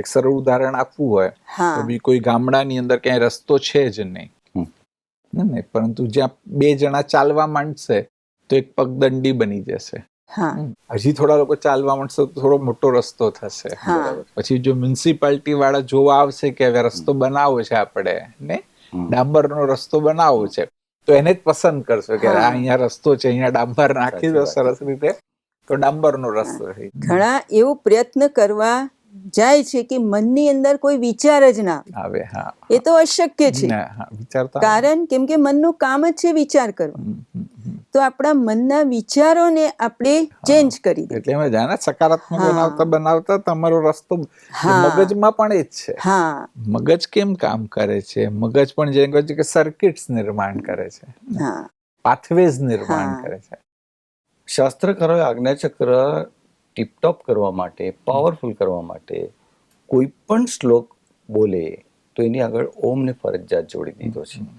એક સરળ ઉદાહરણ આપવું હોય તો બી કોઈ ગામડાની અંદર ક્યાંય રસ્તો છે જ નહીં. ને પરંતુ જ્યાં બે જણા ચાલવા માંડશે તો એક પગદંડી બની જશે. હજી થોડા લોકો ચાલવા માંડશે તો થોડો મોટો રસ્તો થશે. પછી જો મ્યુનિસિપાલિટી વાળા જોવા આવશે કે હવે રસ્તો બનાવવો છે આપણે ને. ડાંબરનો રસ્તો બનાવવો છે તો એને જ પસંદ કરશો કે આ અહીંયા રસ્તો છે અહીંયા ડાંબર નાખી દો સરસ રીતે તો ડાંબરનો રસ્તો છે. ઘણા એવો પ્રયત્ન કરવા જાય છે કે મનની અંદર કોઈ વિચાર જ ના આવે. હા. એ તો અશક્ય છે. કારણ કેમ કે મનનું કામ જ છે વિચાર કરવો. તો આપણા મનના વિચારોને આપણે ચેન્જ કરી દે એટલે એમાં જાણે સકારાત્મક બનાવતા બનાવતા તમારો રસ્તો મગજમાં પણ એ જ છે. હા. મગજ કેમ કામ કરે છે? મગજ પણ જેમ કહે છે કે સર્કિટ્સ નિર્માણ કરે છે. હા. પાથવેઝ નિર્માણ કરે છે. શાસ્ત્રકારોએ આજ્ઞાચક્ર ટીપટોપ કરવા માટે પાવરફુલ કરવા માટે કોઈ પણ શ્લોક બોલે તો એની આગળ ઓમને ફરજિયાત જોડી દીધો છે.